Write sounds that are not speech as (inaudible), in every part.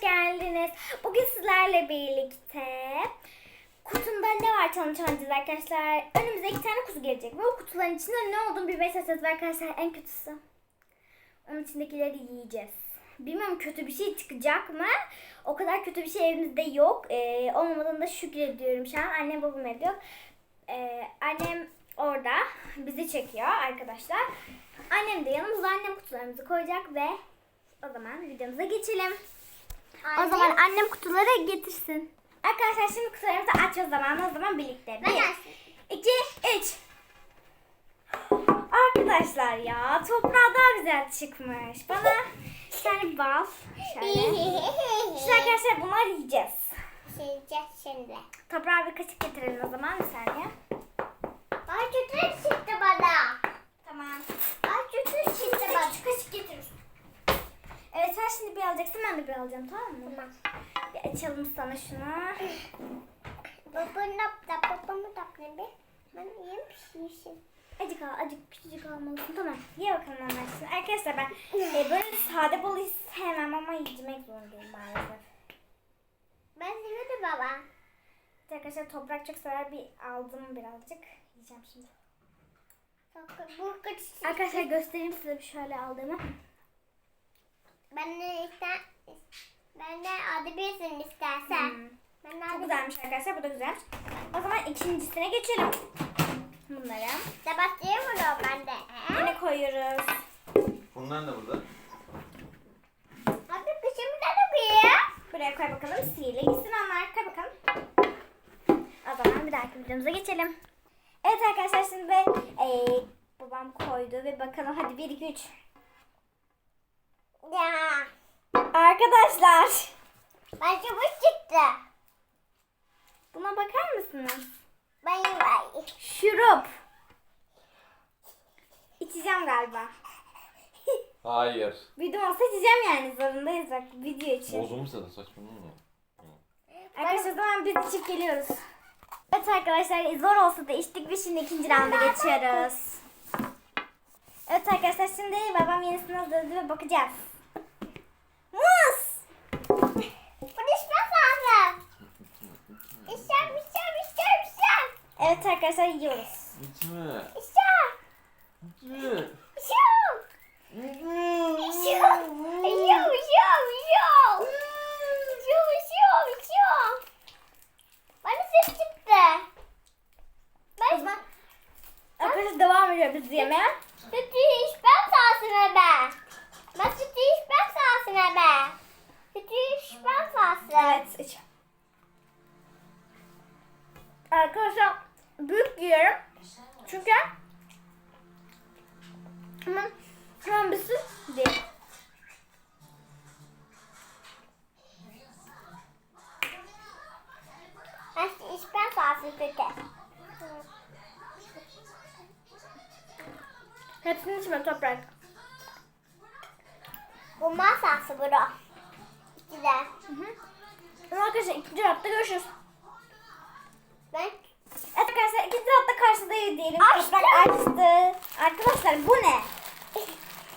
geldiniz. Bugün sizlerle birlikte kutumda ne var challenge oynayacağız arkadaşlar. Önümüze iki tane kutu gelecek ve o kutuların içinde ne olduğunu bilmeye çalışacağız arkadaşlar en kötüsü. Onun içindekileri yiyeceğiz. Bilmiyorum kötü bir şey çıkacak mı? O kadar kötü bir şey evimizde yok. Ee, olmamadığında şükrediyorum şu an. Annem babam evde yok. Ee, annem orada bizi çekiyor arkadaşlar. Annem de yanımızda annem kutularımızı koyacak ve o zaman videomuza geçelim. O zaman annem kutuları getirsin. Arkadaşlar şimdi kutularımızı açıyoruz zamanı o zaman birlikte. Bir, iki, üç. Arkadaşlar ya toprağı daha güzel çıkmış. Bana tane bal. Şöyle. Şimdi arkadaşlar bunlar yiyeceğiz. Sileceğiz şimdi. Toprağa bir kaşık getirelim o zaman bir saniye. Ay kötü çıktı bana. Tamam. Ay kötü çıktı bana. Kaşık getiriyorsun. Evet sen şimdi bir alacaksın ben de bir alacağım tamam mı? Tamam. Bir açalım sana şunu. Babamı da babamı da ne be? Ben yiyeyim pişirsin. Acık al, acık küçücük almalısın. Tamam. Ye bakalım şimdi. Arkadaşlar ben e, böyle sade balı hiç sevmem ama yemek zorundayım maalesef. Ben seviyorum baba. Arkadaşlar toprak çok sever bir aldım birazcık. Yiyeceğim şimdi. Arkadaşlar göstereyim size bir şöyle aldığımı. Ben de ister ben de adı bilsin istersen. Hmm. Ben de Çok adı güzelmiş arkadaşlar. Bu da güzel. O zaman ikincisine geçelim. Bunları. Da başlayayım ben de. Yine koyuyoruz. Bunlar da burada. Abi kışımı da koyuyor. Buraya koy bakalım. Sihirle gitsin onlar. Koy bakalım. O zaman bir dahaki videomuza geçelim. Evet arkadaşlar şimdi eee, babam koydu ve bakalım hadi 1 2 3. Ya. Arkadaşlar Ben çabuk çıktı. buna bakar mısınız? Ben yiyeyim. Şurup. İçeceğim galiba. (laughs) Hayır. Video olsa içeceğim yani zorundayız bak video için. Bozulmuş da saçmalama. Arkadaşlar o zaman biz içip geliyoruz. Evet arkadaşlar zor olsa da içtik ve şimdi ikinci rounda geçiyoruz. Evet arkadaşlar şimdi babam yenisini hazırladı ve bakacağız. Muz! Bunu içmem lazım. İçeceğim, içeceğim, içeceğim, içeceğim. Evet arkadaşlar yiyoruz. İçme. İçeceğim, İçme. içeceğim. İçiyorum, içiyorum, içiyorum, içiyorum. İçiyorum, içiyorum, içiyorum. Bana ses çıktı. O Ben zaman arkadaşlar devam ediyoruz yemeğe. sütü içmem sahasına ben. Ben sütü içmem sahasına ben. Sütü içmem sahasına. Evet iç. Arkadaşlar büyük yiyorum. Çünkü hemen hemen bir değil. Sütü içmem sahasına sütü. Hepsini içme toprak. Bu masası bura. İki de. Hı hı. Arkadaşlar ikinci hafta görüşürüz. Evet arkadaşlar ikinci hafta karşıdayız diyelim. Açtım. Toprak açtı. Arkadaşlar bu ne? (laughs)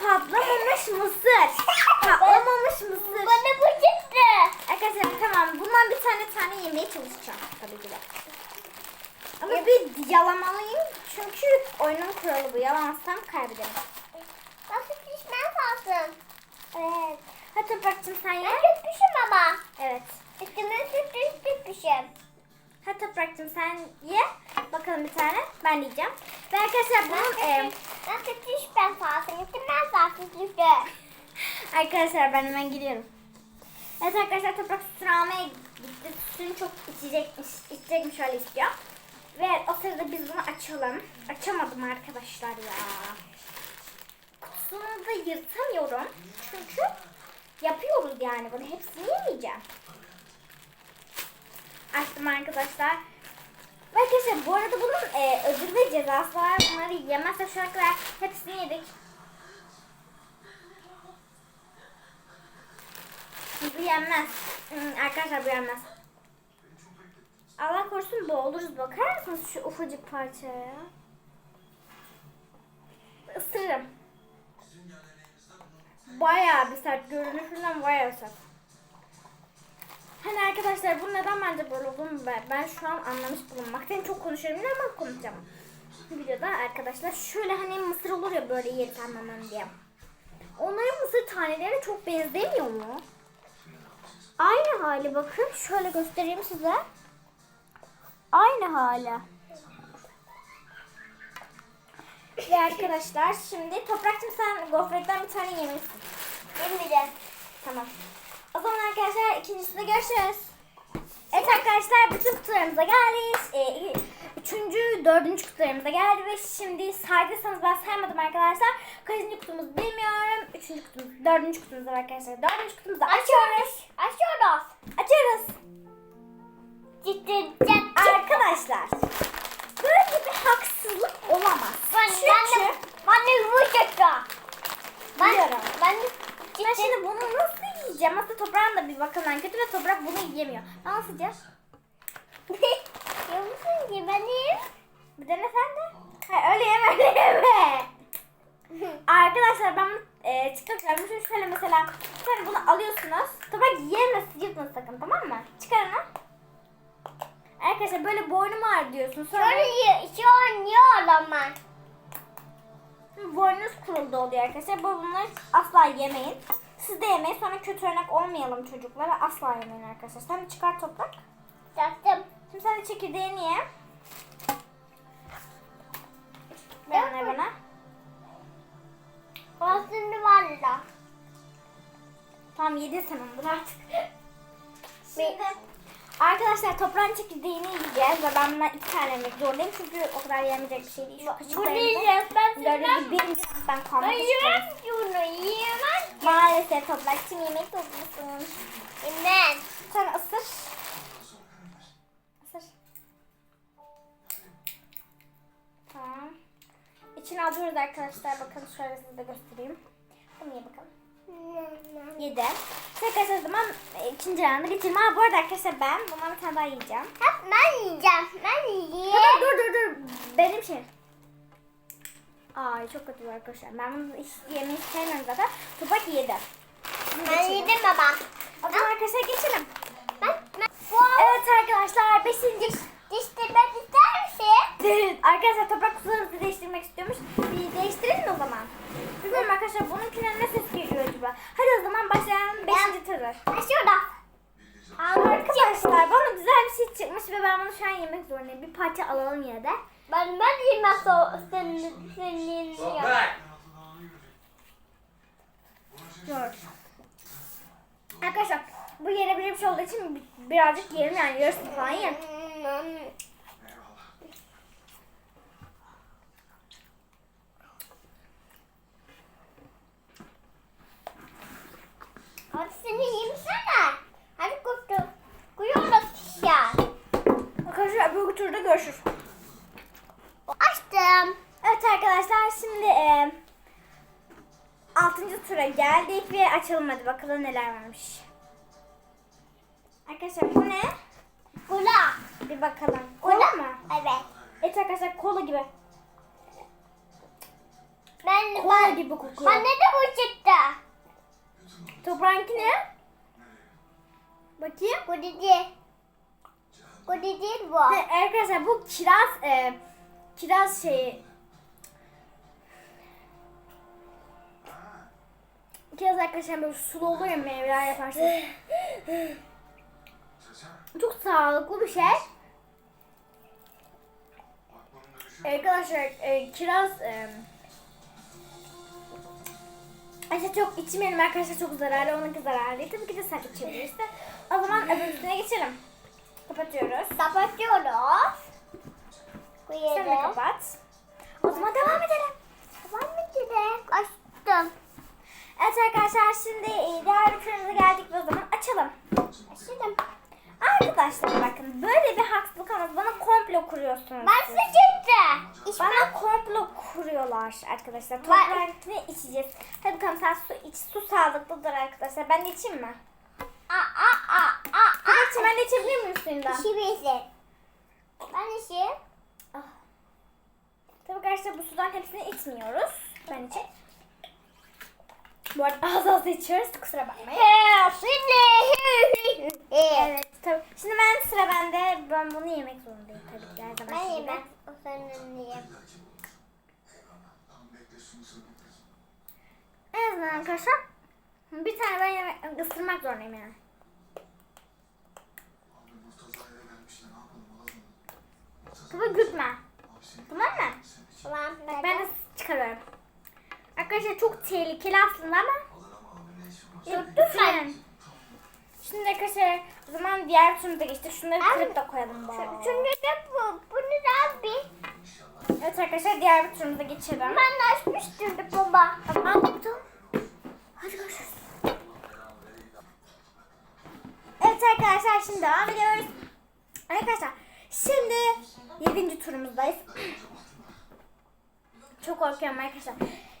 Patlamamış mısır. Patlamamış mısır. bana bu çıktı. Arkadaşlar tamam bundan bir tane tane yemeye çalışacağım tabii ki de. Ama bir yalamalıyım çünkü oyunun kuralı bu. Yalamazsam kaybederim. Sütü içmem lazım. Evet. Hadi Toprak'cığım sen ye. Ben sütmüşüm ama. Evet. Üstüme sütü sütmüşüm. Hadi Toprak'cığım sen ye. Bakalım bir tane. Ben yiyeceğim. Ve arkadaşlar bunun... e, Ben sütü içmem lazım. İçmem lazım sütü. arkadaşlar ben hemen gidiyorum. Evet arkadaşlar Toprak sütünü almaya gitti. Sütünü çok içecekmiş. içecekmiş öyle istiyor. Ve o sırada biz bunu açalım. Açamadım arkadaşlar ya. Kutusunu da yırtamıyorum. Çünkü yapıyoruz yani bunu. Hepsini yemeyeceğim. Açtım arkadaşlar. Ve arkadaşlar bu arada bunun e, ödül ve cezası var. Bunları yemezsek şu kadar hepsini yedik. Bu yenmez. Hmm, arkadaşlar bu yenmez. Allah korusun boğuluruz. Bakar mısınız şu ufacık parçaya? Isırırım. Bayağı bir sert görünüşünden bayağı sert. Arkadaşlar bu neden bence böyle olduğunu ben, ben şu an anlamış bulunmaktayım. Çok konuşuyorum yine ama konuşacağım. Bu videoda arkadaşlar şöyle hani mısır olur ya böyle yeri tamamlan diye. Onların mısır tanelerine çok benzemiyor mu? Aynı hali bakın. Şöyle göstereyim size. Aynı hali. Ve arkadaşlar şimdi Toprak'cığım sen gofretten bir tane yemişsin. Yemeyeceğim. Tamam. O zaman arkadaşlar ikincisinde görüşürüz. Evet arkadaşlar bütün kutularımıza geldik. Ee, üçüncü, dördüncü kutularımıza geldi ve şimdi saydıysanız ben saymadım arkadaşlar. Kaçıncı kutumuz bilmiyorum. Üçüncü kutumuz, dördüncü kutumuz var arkadaşlar. Dördüncü kutumuzu açıyoruz. Açıyoruz. Açıyoruz. Ciddi. Arkadaşlar böyle bir haksızlık olamaz. Ben, Çünkü ben de, ben de yumuşacağım. Ben, Biliyorum. ben de ben şimdi bunu nasıl yiyeceğim? Aslında toprağın da bir bakımdan kötü ve toprak bunu yiyemiyor. (laughs) Ben nasıl yiyeceğim? Yumuşak ki benim. Bir dene sen de. Ha, öyle yeme öyle yeme. (laughs) Arkadaşlar ben e, TikTok yapmışım. Şöyle mesela sen bunu alıyorsunuz. Toprak yiyemezsin yırtın sakın tamam mı? Çıkarın ha. Arkadaşlar böyle boynum ağrı diyorsun. Sonra Şöyle yiyor, şu an yiyorum ben. boynunuz kuruldu oluyor arkadaşlar. Bu bunları asla yemeyin. Siz de yemeyin. Sonra kötü örnek olmayalım çocuklara. Asla yemeyin arkadaşlar. Sen de çıkar toprak. Yaptım. Şimdi sen de çekirdeğini ye. Ver bana bana. Aslında valla. Tamam yedin sen onu artık. (laughs) Şimdi arkadaşlar toprağın çekirdeğini yiyeceğiz ve ben buna iki tane yemek zorundayım çünkü o kadar yemeyecek bir şey değil. Şu Bu kaşıklarımızı diyeceğiz. Ben sizden gibi birinci Ben kalmak istiyoruz. ki bunu. Yiyemem. Maalesef toprakçım yemek zorundasın. Yemem. Sen ısır. Isır. Tamam. İçine alıyoruz arkadaşlar. Bakın şöyle size de göstereyim. Bunu ye bakalım. Yedi. Tekrar o zaman e, ikinci rounda geçelim. Ha bu arada arkadaşlar ben bundan bir tane daha yiyeceğim. Hep ben yiyeceğim. Ben Tamam yiyeyim. dur dur dur. Benim şey. Ay çok kötü arkadaşlar. Ben bunu hiç yemeyi sevmiyorum zaten. Topak yedi. Ben yedim baba. O zaman arkadaşlar geçelim. Ben, ben, Evet arkadaşlar beşinci. diştirmek ister misin? arkadaşlar toprak kutularımızı değiştirmek istiyormuş. Bir değiştirelim mi o zaman? Bilmiyorum arkadaşlar bununkine ne ses geliyor acaba? Hadi o zaman başlayalım beşinci. Ha şurada. Arkadaşlar bana güzel bir şey çıkmış ve ben bunu şu an yemek zorundayım. Bir parça alalım yine de. Ben ben yemez o senin senin ya. Toprak. Dur. Arkadaşlar bu şey olduğu için bi- birazcık yerim yani yarısını falan yerim. Hadi seni yemesene. Hadi kutu. Kuyuyoruz ya. Arkadaşlar bu turda görüşürüz. Açtım. Evet arkadaşlar şimdi e, 6. tura geldik ve açalım hadi bakalım neler varmış. Arkadaşlar bu ne? Kula. Bir bakalım. Kola mı? Evet. Evet arkadaşlar kola gibi. Ben Kola ben, gibi kokuyor. bana da bu çıktı. Toprağınki ne? Bakayım. Bu dedi. Bu arkadaşlar bu kiraz e, kiraz şeyi kiraz arkadaşlar böyle sulu olur ya meyveler yaparsınız. Çok sağlıklı bir şey. Arkadaşlar e, kiraz e, işte çok içmeyelim arkadaşlar çok zararlı onunki zararlı. Tabii ki de sen içebilirsin. O zaman öbürüne geçelim. Kapatıyoruz. Kapatıyoruz. Sen de Koyalım. kapat. O zaman devam edelim. Devam edelim. Açtım. Evet arkadaşlar şimdi e, diğer turumuza geldik o zaman açalım. Açtım. Arkadaşlar bakın böyle bir haksızlık ama bana komplo kuruyorsunuz. Ben siz. su çıktı. İç Bana komplo kuruyorlar arkadaşlar. Toprağını içeceğiz. Hadi bakalım sen su iç. Su sağlıklıdır arkadaşlar. Ben de içeyim mi? Aa aa aa aa. Toprakçım ben de içebilir miyim suyundan? İçebilirsin. Ben içeyim. Ah. Tabii arkadaşlar bu sudan hepsini içmiyoruz. Ben içeyim. Bu arada az az içiyoruz. Kusura bakmayın. Şimdi. Evet tabii. Şimdi ben sıra bende. Ben bunu yemek zorundayım tabii ki her Ben zaman yemem. O senin yiyeyim. En azından arkadaşlar bir tane ben yemek ısırmak zorundayım yani. Baba gülme. Tamam mı? Tamam. Bak ben de çıkarıyorum. Arkadaşlar çok tehlikeli aslında ama Lütfen. Şimdi arkadaşlar o zaman diğer turumuza geçtik. Şunları kırıp da koyalım bari. Çünkü de bu. Bunu da bir. Evet arkadaşlar diğer bir turumuza geçelim. Ben de açmıştım baba. Tamam. Hadi görüşürüz. Evet arkadaşlar şimdi devam ediyoruz. Arkadaşlar şimdi 7. turumuzdayız. Çok korkuyorum arkadaşlar.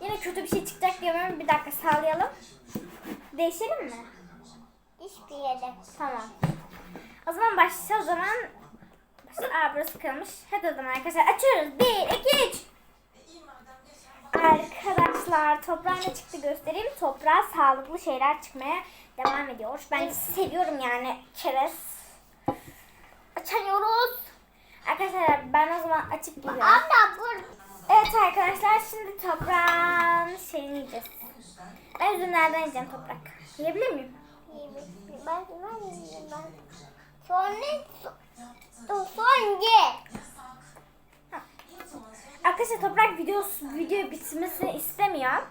Yine kötü bir şey çıkacak diyorum. Bir dakika sağlayalım. Değişelim mi? Hiçbir yere. Tamam. O zaman başlayacağız. O zaman Aa burası kırılmış. Hadi o zaman arkadaşlar açıyoruz. 1, 2, 3. Arkadaşlar toprağa ne çıktı göstereyim. Toprağa sağlıklı şeyler çıkmaya devam ediyor. Ben seviyorum yani çerez. Açıyoruz. Arkadaşlar ben o zaman açıp geliyorum. Abla bu. Evet arkadaşlar şimdi toprağın şeyini yiyeceğiz. Ben üzümlerden yiyeceğim toprak. Yiyebilir miyim? Ben ben yiyeyim ben. Sonra so- son ye. Arkadaşlar toprak videosu video bitmesini istemiyor.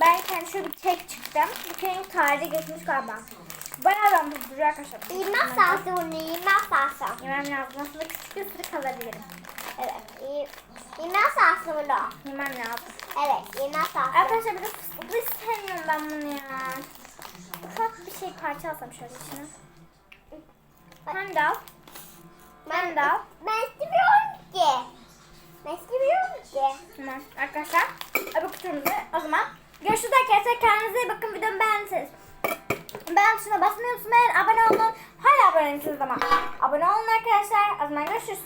Ben kendi şöyle bir kek çıktım. Bu kekin tarihi geçmiş galiba. Bayağı ben bu duruyor arkadaşlar. Yemek salsı bunu yemek salsı. Yemem lazım. Aslında küçük bir ısırık alabilirim. Evet. ye- Yemek salsı bunu. Yemem lazım. Evet yemek salsı. Arkadaşlar bir de fıstıklı istemiyorum ben bunu ya. Ufak bir şey parça alsam şöyle içine. Sen de al. Ben de al. Ben istemiyorum ki. Ben istemiyorum ki. Tamam arkadaşlar. Öbür kutumuzda o zaman. Görüşürüz arkadaşlar. Kendinize iyi bakın. Videomu beğendiyseniz. Beğen tuşuna basmayı unutmayın. Abone olun. Hala abone değilsiniz ama. Abone olun arkadaşlar. O zaman görüşürüz.